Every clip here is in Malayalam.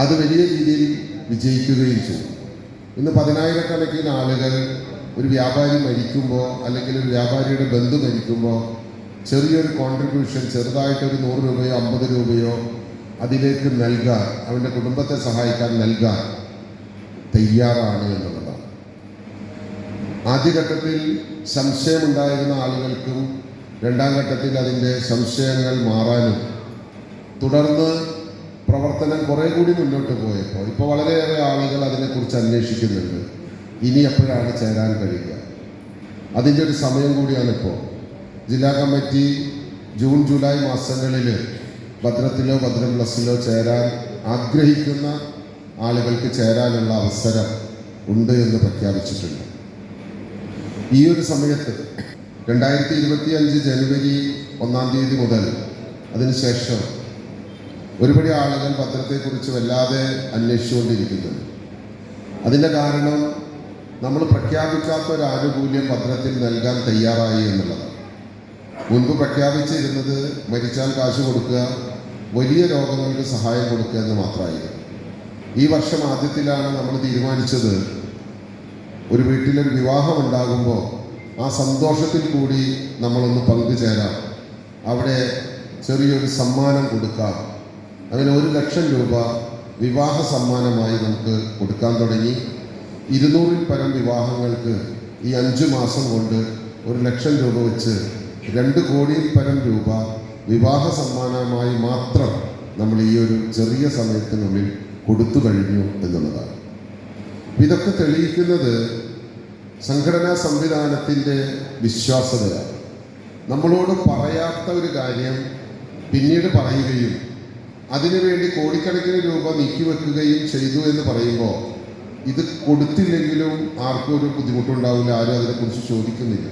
അത് വലിയ രീതിയിൽ വിജയിക്കുകയും ചെയ്തു. ഇന്ന് പതിനായിരക്കണക്കിന് ആളുകൾ ഒരു വ്യാപാരി മരിക്കുമ്പോൾ അല്ലെങ്കിൽ ഒരു വ്യാപാരിയുടെ ബന്ധു മരിക്കുമ്പോൾ ചെറിയൊരു കോൺട്രിബ്യൂഷൻ ചെറുതായിട്ടൊരു നൂറ് രൂപയോ അമ്പത് രൂപയോ അതിലേക്ക് നൽകാൻ അവന്റെ കുടുംബത്തെ സഹായിക്കാൻ നൽകാൻ തയ്യാറാണ് എന്നുള്ളതാണ്. ആദ്യഘട്ടത്തിൽ സംശയമുണ്ടായിരുന്ന ആളുകൾക്കും രണ്ടാം ഘട്ടത്തിൽ അതിന്റെ സംശയങ്ങൾ മാറാനും തുടർന്ന് പ്രവർത്തനം കുറേ കൂടി മുന്നോട്ട് പോയപ്പോൾ ഇപ്പോൾ വളരെയേറെ ആളുകൾ അതിനെക്കുറിച്ച് അന്വേഷിക്കുന്നുണ്ട്. ഇനി എപ്പോഴാണ് ചേരാൻ കഴിയുക? അതിന്റെ ഒരു സമയം കൂടിയാണ് ഇപ്പോൾ ജില്ലാ കമ്മിറ്റി ജൂൺ ജൂലൈ മാസങ്ങളിൽ ഭദ്രത്തിലോ ഭദ്രം പ്ലസിലോ ചേരാൻ ആഗ്രഹിക്കുന്ന ആളുകൾക്ക് ചേരാനുള്ള അവസരം ഉണ്ട് എന്ന് പ്രഖ്യാപിച്ചിട്ടുണ്ട്. ഈ ഒരു സമയത്ത് രണ്ടായിരത്തി ഇരുപത്തി അഞ്ച് ജനുവരി ഒന്നാം തീയതി മുതൽ അതിനുശേഷം ഒരുപടി ആളുകൾ പത്രത്തെക്കുറിച്ച് വല്ലാതെ അന്വേഷിച്ചുകൊണ്ടിരിക്കുന്നത് അതിന്റെ കാരണം നമ്മൾ പ്രഖ്യാപിക്കാത്ത ഒരു ആനുകൂല്യം പത്രത്തിൽ നൽകാൻ തയ്യാറായി എന്നുള്ളതാണ്. മുൻപ് പ്രഖ്യാപിച്ചിരുന്നത് മരിച്ചാൽ കാശ് കൊടുക്കുക വലിയ രോഗങ്ങൾക്ക് സഹായം കൊടുക്കുക എന്ന് മാത്രമായിരുന്നു. ഈ വർഷം ആദ്യത്തിലാണ് നമ്മൾ തീരുമാനിച്ചത് ഒരു വീട്ടിലൊരു വിവാഹം ഉണ്ടാകുമ്പോൾ ആ സന്തോഷത്തിൽ കൂടി നമ്മളൊന്ന് പങ്കുചേരാം. അവിടെ ചെറിയൊരു സമ്മാനം കൊടുക്കാം. അങ്ങനെ ഒരു ലക്ഷം രൂപ വിവാഹ സമ്മാനമായി നമുക്ക് കൊടുക്കാൻ തുടങ്ങി. ഇരുന്നൂറിൽ പരം വിവാഹങ്ങൾക്ക് ഈ അഞ്ച് മാസം കൊണ്ട് ഒരു ലക്ഷം രൂപ വെച്ച് രണ്ട് കോടിയിൽ പരം രൂപ വിവാഹ സമ്മാനമായി മാത്രം നമ്മൾ ഈ ഒരു ചെറിയ സമയത്തിനുള്ളിൽ കൊടുത്തു കഴിഞ്ഞു എന്നുള്ളതാണ്. ഇതൊക്കെ തെളിയിക്കുന്നത് സംഘടനാ സംവിധാനത്തിന്റെ വിശ്വാസതയാണ് നമ്മളോട് പറയാത്ത ഒരു കാര്യം പിന്നീട് പറയുകയും അതിനുവേണ്ടി കോടിക്കണക്കിന് രൂപ നീക്കിവെക്കുകയും ചെയ്തു എന്ന് പറയുമ്പോൾ ഇത് കൊടുത്തില്ലെങ്കിലും ആർക്കും ഒരു ബുദ്ധിമുട്ടുണ്ടാവില്ല ആരും അതിനെക്കുറിച്ച് ചോദിക്കുന്നില്ല.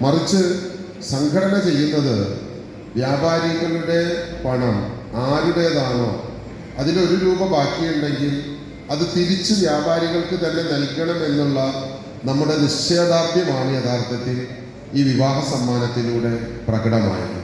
മറിച്ച് സംഘടന ചെയ്യുന്നത് വ്യാപാരികളുടെ പണം ആരുടേതാണോ അതിലൊരു രൂപ ബാക്കിയുണ്ടെങ്കിൽ അത് തിരിച്ച് വ്യാപാരികൾക്ക് തന്നെ നൽകണം എന്നുള്ള നമ്മുടെ നിശ്ചയദാർഢ്യമാണ് യഥാർത്ഥത്തിൽ ഈ വിവാഹ സമ്മാനത്തിലൂടെ പ്രകടമായത്.